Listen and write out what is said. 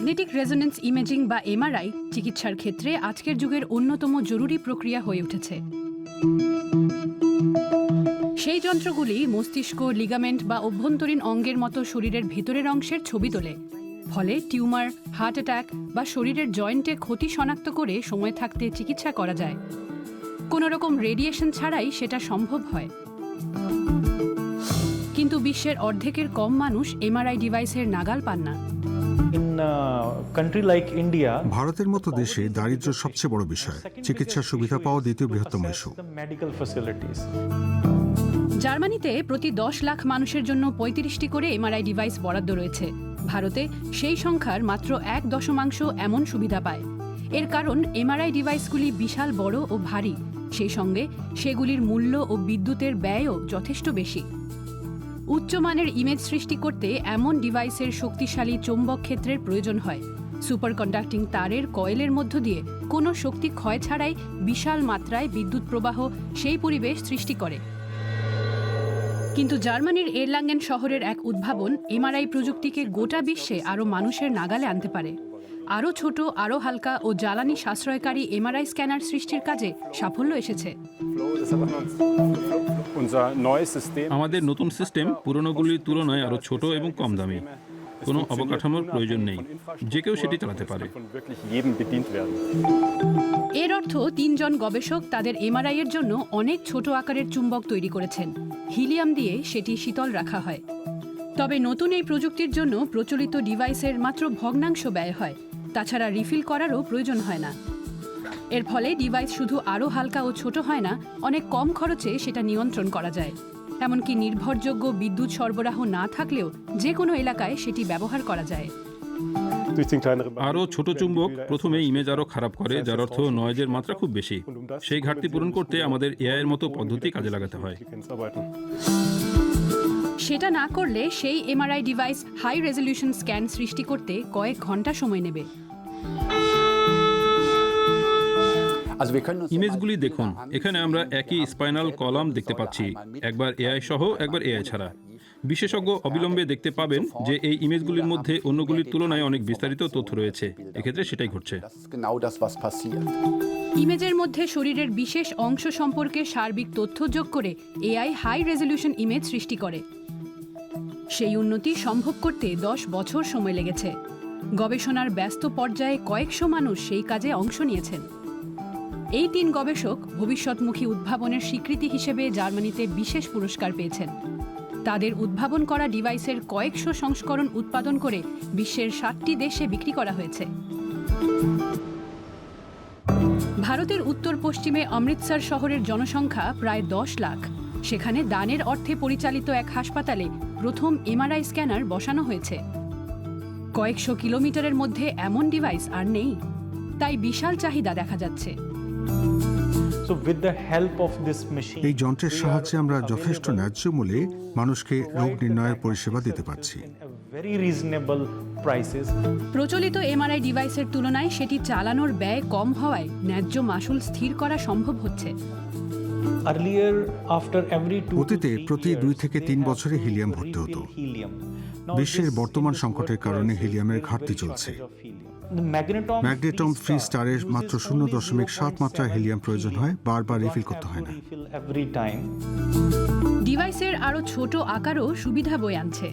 Magnetic resonance imaging বা MRI চিকিৎসার ক্ষেত্রে আজকের যুগের অন্যতম জরুরি প্রক্রিয়া হয়ে উঠেছে। সেই যন্ত্রগুলি মস্তিষ্ক লিগামেন্ট বা অভ্যন্তরীণ অঙ্গের মতো শরীরের ভেতরের অংশের ছবি তোলে। ফলে টিউমার হার্ট অ্যাটাক বা শরীরের জয়েন্টে ক্ষতি শনাক্ত করে সময় থাকতে চিকিৎসা করা যায়। কোনো রকম রেডিয়েশন ছাড়াই সেটা সম্ভব হয়। কিন্তু বিশ্বের অর্ধেকের কম মানুষ এমআরআই ডিভাইসের নাগাল পান না। India, ভারতের মতো দেশে দারিদ্র্য সবচেয়ে বড় বিষয়। চিকিৎসার সুবিধা পাওয়া দ্বিতীয় বৃহত্তম ইস্যু. জার্মানিতে প্রতি দশ লাখ মানুষের জন্য পঁয়ত্রিশটি করে এমআরআই ডিভাইস বরাদ্দ রয়েছে। ভারতে সেই সংখ্যার মাত্র এক দশমাংশ এমন সুবিধা পায়। এর কারণ এমআরআই ডিভাইসগুলি বিশাল বড় ও ভারী। সেই সঙ্গে সেগুলির মূল্য ও বিদ্যুতের ব্যয়ও যথেষ্ট বেশি। উচ্চমানের ইমেজ সৃষ্টি করতে এমন ডিভাইসের শক্তিশালী চৌম্বক ক্ষেত্রের প্রয়োজন হয়। সুপার কন্ডাক্টিং তারের কয়েলের মধ্য দিয়ে কোনো শক্তি ক্ষয় ছাড়াই বিশাল মাত্রায় বিদ্যুৎ প্রবাহ সেই পরিবেশ সৃষ্টি করে। কিন্তু জার্মানির এরলাঙ্গেন শহরের এক উদ্ভাবন এমআরআই প্রযুক্তিকে গোটা বিশ্বে আরও মানুষের নাগালে আনতে পারে। আরও ছোট, আরও হালকা ও জ্বালানি সাশ্রয়কারী এমআরআই স্ক্যানার সৃষ্টির কাজে সাফল্য এসেছে। আমাদের নতুন সিস্টেম পুরনোগুলির তুলনায় আরও ছোট এবং কম দামি। কোনো অবকাঠামোর প্রয়োজন নেই। যে কেউ সেটি চালাতে পারে. এর অর্থ তিনজন গবেষক তাদের এমআরআই এর জন্য অনেক ছোট আকারের চুম্বক তৈরি করেছেন। হিলিয়াম দিয়ে সেটি শীতল রাখা হয়। তবে নতুন এই প্রযুক্তির জন্য প্রচলিত ডিভাইসের মাত্র ভগ্নাংশ ব্যয় হয়। তাছাড়া রিফিল করারও প্রয়োজন হয় না। এর ফলে ডিভাইস শুধু আরও হালকা ও ছোট হয় না, অনেক কম খরচে সেটা নিয়ন্ত্রণ করা যায়। এমনকি নির্ভরযোগ্য বিদ্যুৎ সরবরাহ না থাকলেও যে কোনো এলাকায় সেটি ব্যবহার করা যায়। আরও ছোট চুম্বক প্রথমে ইমেজ আরও খারাপ করে যার অর্থ নয়েজের মাত্রা খুব বেশি। সেই ঘাটতি পূরণ করতে আমাদের এআই এর মতো পদ্ধতি কাজে লাগাতে হয়। সেটা না করলে সেই MRI device high resolution scan সৃষ্টি করতে কয়েক ঘণ্টা সময় নেবে। ইমেজগুলি দেখুন। এখানে আমরা একই স্পাইনাল কলাম দেখতে পাচ্ছি। একবার এআই সহ একবার এআই ছাড়া। বিশেষজ্ঞ অবিলম্বে দেখতে পাবেন যে এই ইমেজগুলির মধ্যে অন্যগুলির তুলনায় অনেক বিস্তারিত তথ্য রয়েছে। এক্ষেত্রে সেটাই ঘটছে. ইমেজের মধ্যে শরীরের বিশেষ অংশ সম্পর্কে সার্বিক তথ্য যোগ করে এআই হাই রেজলিউশন ইমেজ সৃষ্টি করে। সেই উন্নতি সম্ভব করতে দশ বছর সময় লেগেছে। গবেষণার ব্যস্ত পর্যায়ে কয়েকশো মানুষ সেই কাজে অংশ নিয়েছেন। এই তিন গবেষক ভবিষ্যৎমুখী উদ্ভাবনের স্বীকৃতি হিসেবে জার্মানিতে বিশেষ পুরস্কার পেয়েছেন। তাদের উদ্ভাবন করা ডিভাইসের কয়েকশো সংস্করণ উৎপাদন করে বিশ্বের ষাটটি দেশে বিক্রি করা হয়েছে। ভারতের উত্তর পশ্চিমে অমৃতসর শহরের জনসংখ্যা প্রায় দশ লাখ। সেখানে দানের অর্থে পরিচালিত এক হাসপাতালে প্রথম এমআরআই স্ক্যানার বসানো হয়েছে। কয়েকশো কিলোমিটারের মধ্যে এমন ডিভাইস আর নেই। তাই বিশাল চাহিদা দেখা যাচ্ছে। এই যন্ত্রের সাহায্যে আমরা যথেষ্ট ন্যায্য মানুষকে রোগ নির্ণয়ের পরিষেবা দিতে পারছি। প্রচলিত এমআরআই ডিভাইসের তুলনায় সেটি চালানোর ব্যয় কম হওয়ায় ন্যায্য মাসুল স্থির করা সম্ভব হচ্ছে। অতীতে প্রতি দুই থেকে তিন বছরে হিলিয়াম ভরতে হতো। বিশ্বের বর্তমান সংকটের কারণে হিলিয়ামের ঘাটতি চলছে। ম্যাগনেটম ফ্রি স্টারের মাত্র শূন্য দশমিক সাত মাত্রা 0.7 হিলিয়াম প্রয়োজন হয় বারবার রিফিল করতে হয় না. ডিভাইসের আরও ছোট আকারও সুবিধা বয়ে আনছে